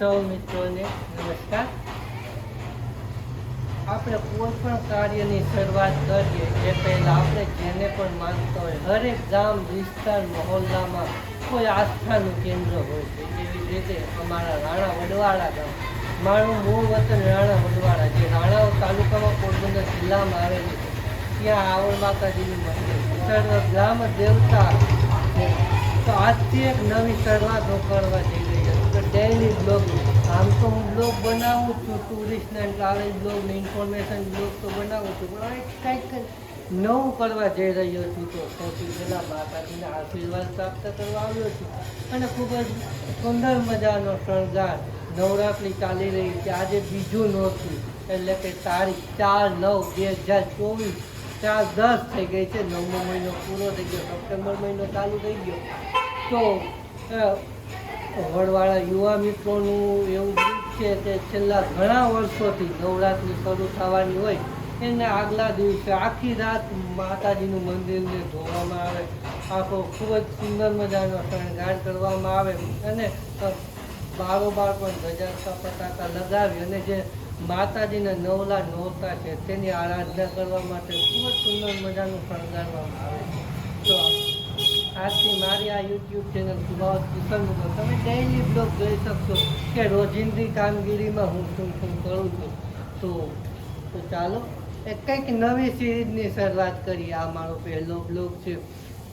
સૌ મિત્રોને, નમસ્કાર. આપણે કોઈ પણ કાર્યની શરૂઆત કરીએ, એ પહેલાં આપણે જેને પણ માનતા હોય, હરેક ગામ, વિસ્તાર, મહોલ્લામાં કોઈ આસ્થાનું કેન્દ્ર હોય છે. એવી રીતે અમારા રાણા વડવાળા ગામ, મારું મૂળ વતન રાણા વડવાળા, જે રાણાઓ તાલુકામાં પોરબંદર જિલ્લામાં આવેલું છે. ત્યાં આવડ માતાજીનું મંદિર ગ્રામ દેવતા તો આજથી એક નવી શરૂઆત હું કરવા જઈ ડેઇલી બ્લોગ આમ તો હું બ્લોગ બનાવું છું ટુરિસ્ટ એન્ડ ટ્રાવેલ બ્લોગ ને ઇન્ફોર્મેશન બ્લોગ તો બનાવું છું, પણ હવે કંઈક નવું કરવા જઈ રહ્યો છું તો સૌથી પહેલાં માતાજીના આશીર્વાદ પ્રાપ્ત કરવા આવ્યો છું. અને ખૂબ જ સુંદર મજાનો શણગાર નવરાત્રિ ચાલી રહી છે. આજે બીજું નોરતું, એટલે કે તારીખ ચાર નવ બે હજાર ચોવીસ, ચાર દસ થઈ ગઈ છે. નવમો મહિનો પૂરો થઈ ગયો, સપ્ટેમ્બર મહિનો ચાલુ થઈ ગયો. તો વડવાળા યુવા મિત્રોનું એવું ગ્રુપ છે કે છેલ્લા ઘણા વર્ષોથી નવરાત્રિ શરૂ થવાની હોય, એને આગલા દિવસે આખી રાત માતાજીનું મંદિરને ધોવામાં આવે. આખો ખૂબ જ સુંદર મજાનો શણગાર કરવામાં આવે અને બારોબાર પણ ધજા પતાકા લગાવી અને જે માતાજીના નવલા નોરતા છે, તેની આરાધના કરવા માટે ખૂબ જ સુંદર મજાનું શણગારવામાં આવે છે. તો આજથી મારી આ યુટ્યુબ ચેનલ સુભાવ કિશન મુકો તમે ડેઇલી બ્લોગ જોઈ શકશો કે રોજિંદી કામગીરીમાં હું શું શું કરું છું. તો ચાલો, એક કંઈક નવી સિરીઝની શરૂઆત કરીએ. આ મારો પહેલો બ્લોગ છે.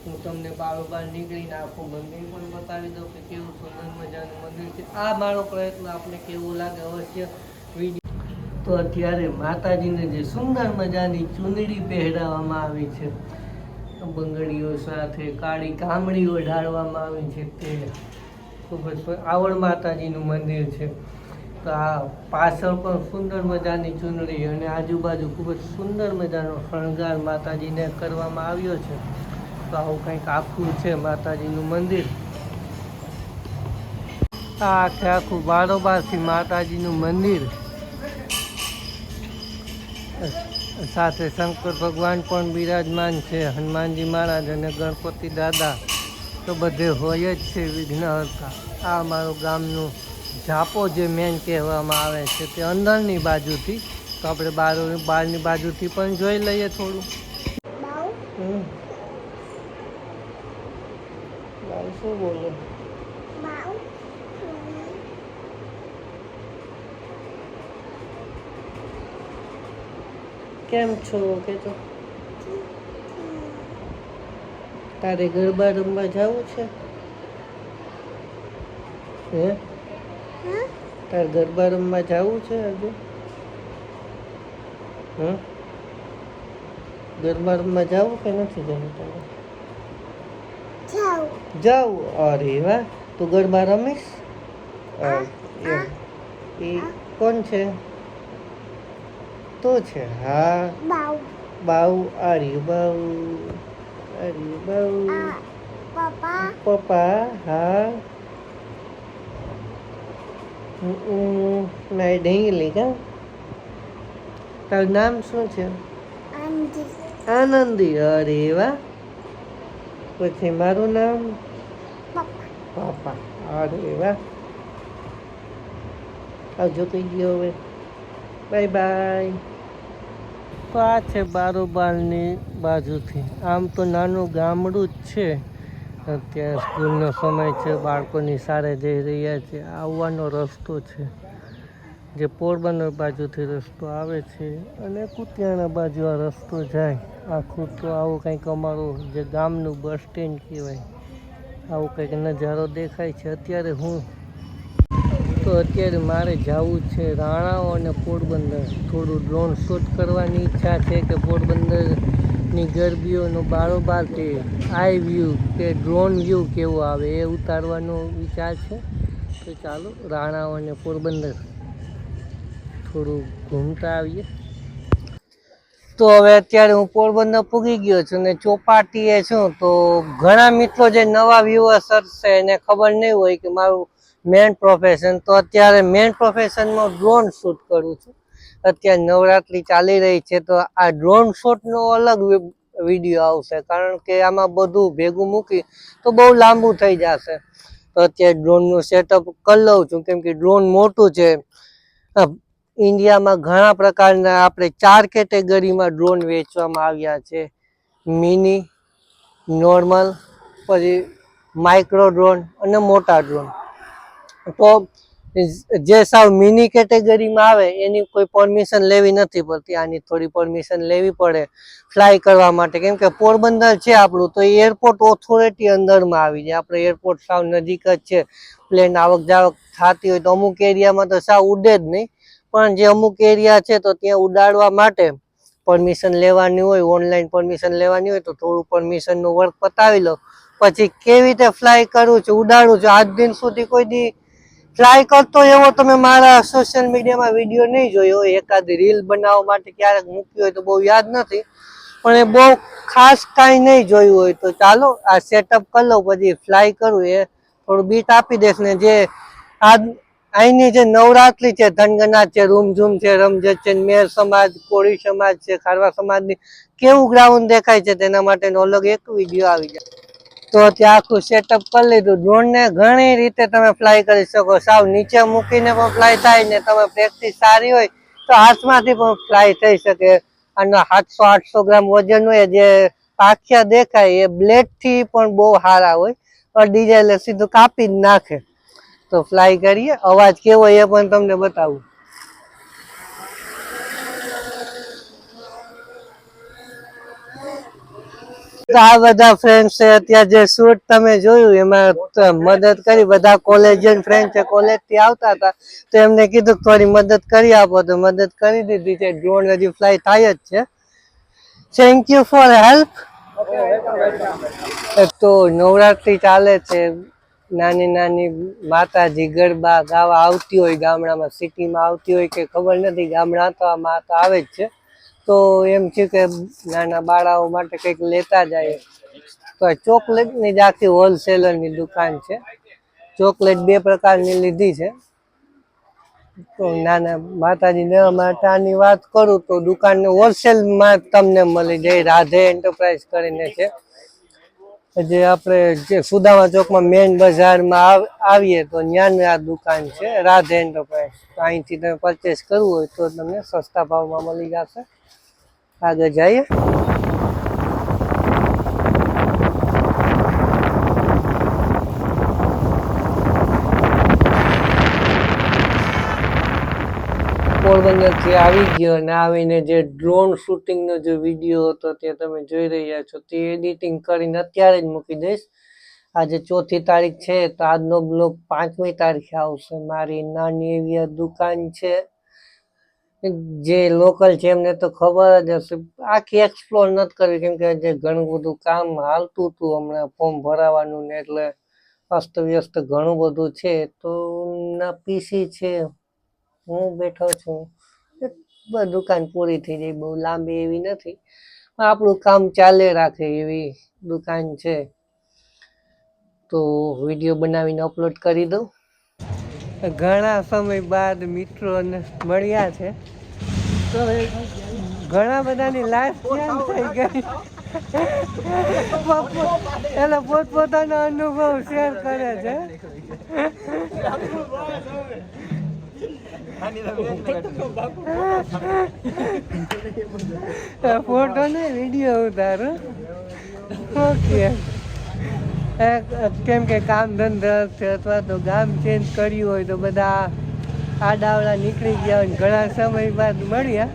હું તમને બારોબાર નીકળીને આખું મંદિર પણ બતાવી દઉં કે કેવું સુંદર મજાનું મંદિર છે. આ મારો પ્રયત્ન આપને કેવો લાગે અવશ્ય વીડિયો. તો અત્યારે માતાજીને જે સુંદર મજાની ચૂંદડી પહેરાવવામાં આવી છે. બંગડીઓ સાથે કાળી કામડીઓ ઢાળવામાં આવી છે તે ખૂબ જ આવડ માતાજીનું મંદિર છે. તો આ પાછળ પણ સુંદર મજાની ચૂંદડી અને આજુબાજુ ખૂબ જ સુંદર મજાનો શણગાર માતાજીને કરવામાં આવ્યો છે. તો આવું કંઈક આખું છે માતાજીનું મંદિર. આ આખે આખું બારોબારથી માતાજીનું મંદિર. સાથે શંકર ભગવાન પણ બિરાજમાન છે. હનુમાનજી મહારાજ અને ગણપતિ દાદા તો બધે હોય જ છે વિઘ્નહર્તા આ અમારું ગામનું જાપો જે મેન કહેવામાં આવે છે તે અંદરની બાજુથી તો આપણે બાર બહારની બાજુથી પણ જોઈ લઈએ થોડું. શું બોલે? કેમ છો? કે તો તારે ગરબા રમવા જવું છે? હે? તારે ગરબા રમવા જવું છે હજુ હમ ગરબા રમવા જવું કે નથી જવું તારે? જાવ. અરે વાહ! તું ગરબા રમીશ? એ કોણ છે? તો છે હા. બાઉ. આર્યું બાઉ આર્યું બાઉ. પપ્પા. હા. મેં ઢીંગલી કા તારું નામ શું છે? આનંદી. અરે વાહ. પછી મારું નામ? પાપા અરે વાહ. આવજો કઈ ગયો હવે. Bye bye. તો આ છે બારોબારની બાજુથી. આમ તો નાનું ગામડું જ છે. અત્યારે સ્કૂલનો સમય છે, બાળકોની નિશાળે જઈ રહ્યા છે. આવવાનો રસ્તો છે. જે પોરબંદર બાજુથી રસ્તો આવે છે અને કુતિયાણા બાજુ આ રસ્તો જાય. આખું તો આવું કંઈક અમારું જે ગામનું બસ સ્ટેન્ડ કહેવાય. આવું કંઈક નજારો દેખાય છે. અત્યારે હું તો અત્યારે મારે જવું છે રાણાઓ અને પોરબંદર. થોડું ડ્રોન શૂટ કરવાની ઈચ્છા છે કે પોરબંદરની ગરબીઓનો બારોબાર તે આઈ વ્યૂ કે ડ્રોન વ્યૂ કેવો આવે એ ઉતારવાનો વિચાર છે. તો ચાલો, રાણાઓ અને પોરબંદર થોડું ઘૂમતા આવીએ. તો હવે અત્યારે હું પોરબંદર પૂગી ગયો છું ને ચોપાટીએ છું તો ઘણા મિત્રો જે નવા વ્યુઅર્સ છે એને ખબર નહીં હોય કે મારું મેન પ્રોફેશન તો અત્યારે મેન પ્રોફેશનમાં ડ્રોન શૂટ કરું છું. અત્યારે નવરાત્રિ ચાલી રહી છે, તો આ ડ્રોન શૂટનો અલગ વીડિયો આવશે. કારણ કે આમાં બધું ભેગું મૂકી તો બહુ લાંબુ થઈ જશે. તો અત્યારે ડ્રોનનું સેટઅપ કરી લઉં છું. કેમ કે ડ્રોન મોટું છે. ઇન્ડિયામાં ઘણા પ્રકારના આપણે ચાર કેટેગરીમાં ડ્રોન વેચવામાં આવ્યા છે. મિની નોર્મલ પછી માઇક્રો ડ્રોન અને મોટા ડ્રોન તો જે સાવ મિની કેટેગરીમાં આવે, એની કોઈ પરમિશન લેવી નથી પડતી. આની થોડી પરમિશન લેવી પડે ફ્લાય કરવા માટે. કેમ કે પોરબંદર છે આપણું, તો એરપોર્ટ ઓથોરિટી અંદરમાં આવી જાય. આપણે એરપોર્ટ સાવ નજીક જ છે. પ્લેન આવક જાવક થતી હોય તો અમુક એરિયામાં તો સાવ ઉડે જ નહીં. પણ જે અમુક એરિયા છે તો ત્યાં ઉડાડવા માટે પરમિશન લેવાની હોય ઓનલાઈન પરમિશન લેવાની હોય, તો થોડું પરમિશનનું વર્ક પતાવી લો પછી કેવી રીતે ફ્લાય કરવું છે ઉડાડવું છે. આજ દિન સુધી કોઈ દી ટ્રાય કરતો એવો તમે મારા સોશિયલ મીડિયામાં વીડિયો નહીં જોયો એકાદ રીલ બનાવવા માટે ક્યારેક મૂક્યો હોય તો બહુ યાદ નથી. પણ એ બહુ ખાસ કાંઈ નહીં જોયું હોય તો ચાલો, આ સેટઅપ કરી લઉં, પછી ફ્લાય કરું. એ થોડું બીટ આપી દેશ ને જે આ અહીંની જે નવરાત્રી છે, ધનગનાથ છે, રૂમઝૂમ છે, રમઝટ છે, મેર સમાજ, કોળી સમાજ છે, ખારવા સમાજની કેવું ગ્રાઉન્ડ દેખાય છે તેના માટેનો અલગ એક વીડિયો આવી જાય. તો ત્યાં આખું સેટઅપ કરી લીધું. ડ્રોન ને ઘણી રીતે તમે ફ્લાય કરી શકો. સાવ નીચે મૂકીને પણ ફ્લાય થાય ને તમે પ્રેક્ટિસ સારી હોય તો હાથમાંથી પણ ફ્લાય થઈ શકે. અને સાતસો, આઠસો ગ્રામ વજન હોય જે પાખિયા દેખાય એ બ્લેડથી પણ બહુ સારા હોય. પણ જાય સીધું કાપી જ નાખે. તો ફ્લાય કરીએ. અવાજ કેવો એ પણ તમને બતાવું. તો આ બધા ફ્રેન્ડ છે, અત્યારે જે શૂટ તમે જોયું, એમાં મદદ કરી, બધા કોલેજિયન ફ્રેન્ડ છે કોલેજથી આવતા હતા, તો એમને કીધું થોડી મદદ કરી આપો, તો મદદ કરી દીધી છે. ડ્રોન હજી ફ્લાય થાય જ છે. થેન્ક યુ ફોર હેલ્પ તો નવરાત્રી ચાલે છે. નાની નાની માતાજી ગરબા ગાવા આવતી હોય, ગામડામાં સિટીમાં આવતી હોય કે ખબર નથી, ગામડા તો આમાં તો આવે જ છે. તો એમ છે કે નાના બાળાઓ માટે કંઈક લેતા જાય. તો ચોકલેટની જ આખી હોલસેલરની દુકાન છે. ચોકલેટ બે પ્રકારની લીધી છે. તો નાના માતાજી દેવા માતાની વાત કરું તો દુકાન હોલસેલમાં તમને મળી જાય. રાધે એન્ટરપ્રાઇઝ કરીને છે. જે આપણે જે સુદામા ચોકમાં મેઇન બજારમાં આવ- આવીએ તો ત્યાંની આ દુકાન છે, રાધે એન્ટરપ્રાઇઝ તો અહીંથી તમે પરચેસ કરવું હોય તો તમને સસ્તા ભાવમાં મળી જશે. આગળ જઈએ. પોરબંદરથી આવી ગયો અને આવીને જે ડ્રોન શૂટિંગનો જે વીડિયો હતો તે તમે જોઈ રહ્યા છો. તે એડિટિંગ કરીને અત્યારે જ મૂકી દઈશ. આજે ચોથી તારીખ છે તો આજનો બ્લોગ પાંચમી તારીખે આવશે. મારી નાની એવી દુકાન છે. જે લોકલ છે એમને તો ખબર જ હશે. આખી એક્સપ્લોર નથી કરવી કેમ કે જે ઘણું બધું કામ હાલતું હતું હમણાં ફોર્મ ભરાવાનું ને એટલે અસ્ત વ્યસ્ત ઘણું બધું છે. તો ના પીસી છે. હું બેઠો છું. દુકાન પૂરી થઈ જાય. બહુ લાંબી એવી નથી. પણ આપણું કામ ચાલે રાખે એવી દુકાન છે. તો વીડિયો બનાવીને અપલોડ કરી દઉં. ઘણા સમય બાદ મિત્રોને મળ્યા છે. તો ઘણા બધાની લાઈફ ચેન્જ થઈ ગઈ? એટલે પોતપોતાનો અનુભવ શેર કરે છે. ફોટો ને વીડિયો ઉતારો ઓકે કેમ કે કામ ધંધા છે અથવા તો ગામ ચેન્જ કર્યું હોય તો બધા આડાવડા નીકળી ગયા અને ઘણા સમય બાદ મળ્યા.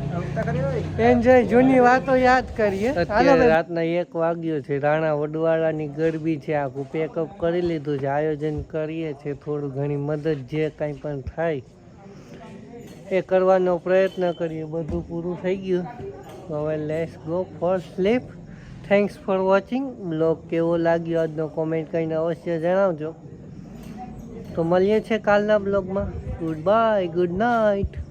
એન્જોય જૂની વાતો યાદ કરીએ. અત્યારે રાતના એક વાગ્યો છે. રાણા વડવાળાની ગરબી છે. આખું પેકઅપ કરી લીધું છે. આયોજન કરીએ છીએ. થોડું ઘણી મદદ જે કાંઈ પણ થાય એ કરવાનો પ્રયત્ન કરીએ. બધું પૂરું થઈ ગયું. હવે let's go for sleep thanks for watching blog કેવો લાગ્યો? આજનો કોમેન્ટ કરીને અવશ્ય જણાવજો. તો મળીએ છીએ કાલના બ્લોગમાં Goodbye, good night.